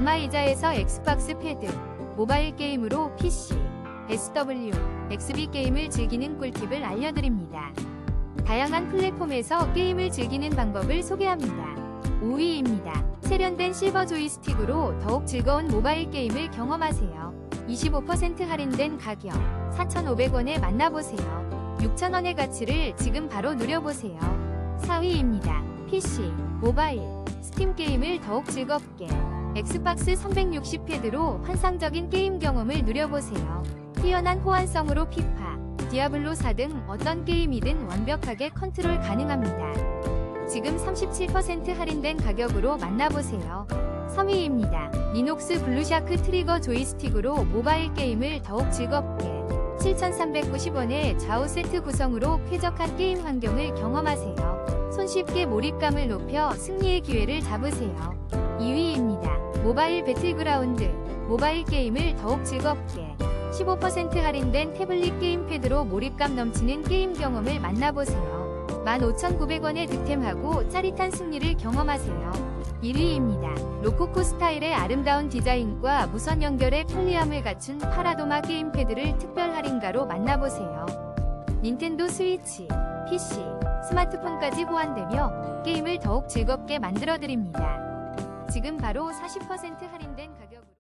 안마의자에서 엑스박스 패드, 모바일 게임으로 PC, SW, XB 게임을 즐기는 꿀팁을 알려드립니다. 다양한 플랫폼에서 게임을 즐기는 방법을 소개합니다. 5위입니다. 세련된 실버 조이스틱으로 더욱 즐거운 모바일 게임을 경험하세요. 25% 할인된 가격 4,500원에 만나보세요. 6,000원의 가치를 지금 바로 누려보세요. 4위입니다. PC, 모바일, 스팀 게임을 더욱 즐겁게 엑스박스 360 패드로 환상적인 게임 경험을 누려보세요. 뛰어난 호환성으로 피파, 디아블로 4 등 어떤 게임이든 완벽하게 컨트롤 가능합니다. 지금 37% 할인된 가격으로 만나보세요. 3위입니다. 니녹스 블루샤크 트리거 조이스틱으로 모바일 게임을 더욱 즐겁게 7,390원의 좌우 세트 구성으로 쾌적한 게임 환경을 경험하세요. 손쉽게 몰입감을 높여 승리의 기회를 잡으세요. 2위입니다. 모바일 배틀그라운드 모바일 게임을 더욱 즐겁게 15% 할인된 태블릿 게임패드로 몰입감 넘치는 게임 경험을 만나보세요. 15,900원에 득템하고 짜릿한 승리를 경험하세요. 1위입니다. 로코코 스타일의 아름다운 디자인과 무선 연결의 편리함을 갖춘 파라도마 게임패드를 특별 할인가로 만나보세요. 닌텐도 스위치, PC, 스마트폰까지 호환되며 게임을 더욱 즐겁게 만들어드립니다. 지금 바로 40% 할인된 가격으로.